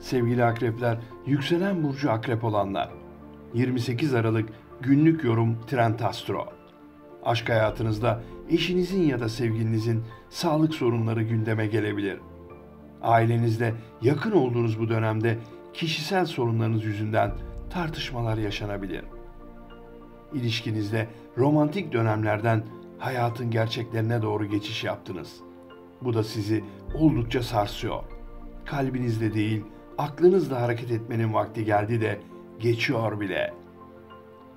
Sevgili akrepler, yükselen burcu akrep olanlar. 28 Aralık günlük yorum Trend Astro. Aşk hayatınızda eşinizin ya da sevgilinizin sağlık sorunları gündeme gelebilir. Ailenizde yakın olduğunuz bu dönemde kişisel sorunlarınız yüzünden tartışmalar yaşanabilir. İlişkinizde romantik dönemlerden hayatın gerçeklerine doğru geçiş yaptınız. Bu da sizi oldukça sarsıyor. Kalbinizde değil, aklınızla hareket etmenin vakti geldi de geçiyor bile.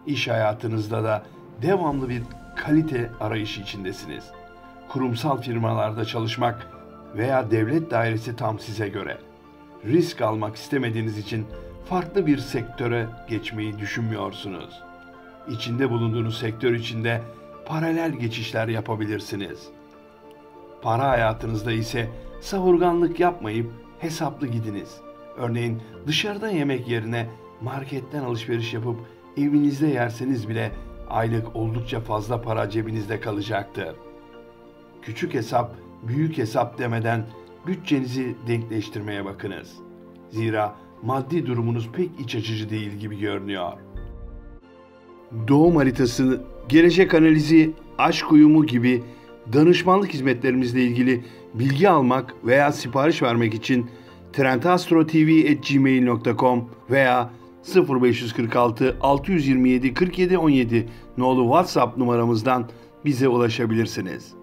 İş hayatınızda da devamlı bir kalite arayışı içindesiniz. Kurumsal firmalarda çalışmak veya devlet dairesi tam size göre. Risk almak istemediğiniz için farklı bir sektöre geçmeyi düşünmüyorsunuz. İçinde bulunduğunuz sektör içinde paralel geçişler yapabilirsiniz. Para hayatınızda ise savurganlık yapmayıp hesaplı gidiniz. Örneğin dışarıda yemek yerine marketten alışveriş yapıp evinizde yerseniz bile aylık oldukça fazla para cebinizde kalacaktır. Küçük hesap, büyük hesap demeden bütçenizi denkleştirmeye bakınız. Zira maddi durumunuz pek iç açıcı değil gibi görünüyor. Doğum haritası, gelecek analizi, aşk uyumu gibi danışmanlık hizmetlerimizle ilgili bilgi almak veya sipariş vermek için trendastrotv.gmail.com veya 0546 627 47 17 nolu WhatsApp numaramızdan bize ulaşabilirsiniz.